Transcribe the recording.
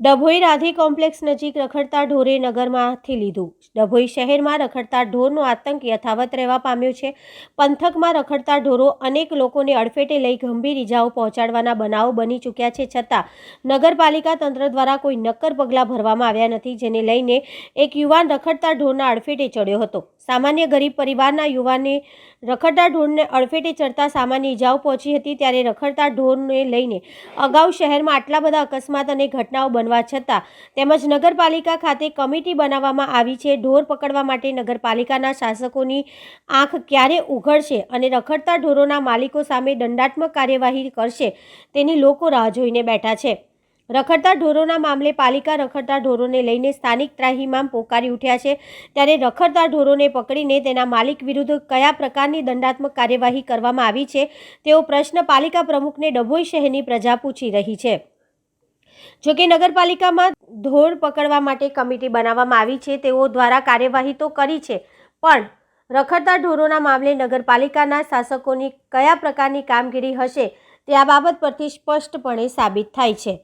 Dabhoi Radhi complex નજીક રખડતા ઢોરે નગરમાંથી લીધું. ડભોઈ શહેરમાં રખડતા ઢોરનો આતંક યથાવત રહેવા પામ્યો છે. પંથકમાં રખડતા ઢોરો અનેક લોકોને અડફેટે લઈ ગંભીર ઇજાઓ પહોંચાડવાના બનાવો બની ચૂક્યા છે. છતાં નગરપાલિકા તંત્ર દ્વારા કોઈ નક્કર પગલાં ભરવામાં આવ્યા નથી, જેને લઈને એક યુવાન રખડતા ઢોરના અડફેટે ચડ્યો હતો. સામાન્ય ગરીબ પરિવારના યુવાને રખડતા ઢોરને અડફેટે ચડતા સામાન્ય ઇજાઓ પહોંચી હતી ત્યારે રખડતા ઢોરને લઈને અગાઉ શહેરમાં આટલા બધા અકસ્માત અને ઘટનાઓ બનવા છતાં તેમજ નગરપાલિકા ખાતે કમિટી બનાવવામાં આવી છે. ઢોર પકડવા માટે નગરપાલિકાના શાસકોની આંખ ક્યારે ઉઘડશે અને રખડતા ઢોરોના માલિકો સામે દંડાત્મક કાર્યવાહી કરશે તેની લોકો રાહ જોઈને બેઠા છે. રખડતા ઢોરોના મામલે પાલિકા રખડતા ઢોરોને લઈને સ્થાનિક ત્રાહીમામ પોકારી ઉઠ્યા છે. ત્યારે રખડતા ઢોરોને પકડીને તેના માલિક વિરુદ્ધ કયા પ્રકારની દંડાત્મક કાર્યવાહી કરવામાં આવી છે, તેવો પ્રશ્ન પાલિકા પ્રમુખને ડભોઈ શહેરની પ્રજા પૂછી રહી છે. જોકે નગરપાલિકામાં ઢોર પકડવા માટે કમિટી બનાવવામાં આવી છે, તેઓ દ્વારા કાર્યવાહી તો કરી છે, પણ રખડતા ઢોરોના મામલે નગરપાલિકાના શાસકોની કયા પ્રકારની કામગીરી હશે તે આ બાબત પરથી સ્પષ્ટપણે સાબિત થાય છે.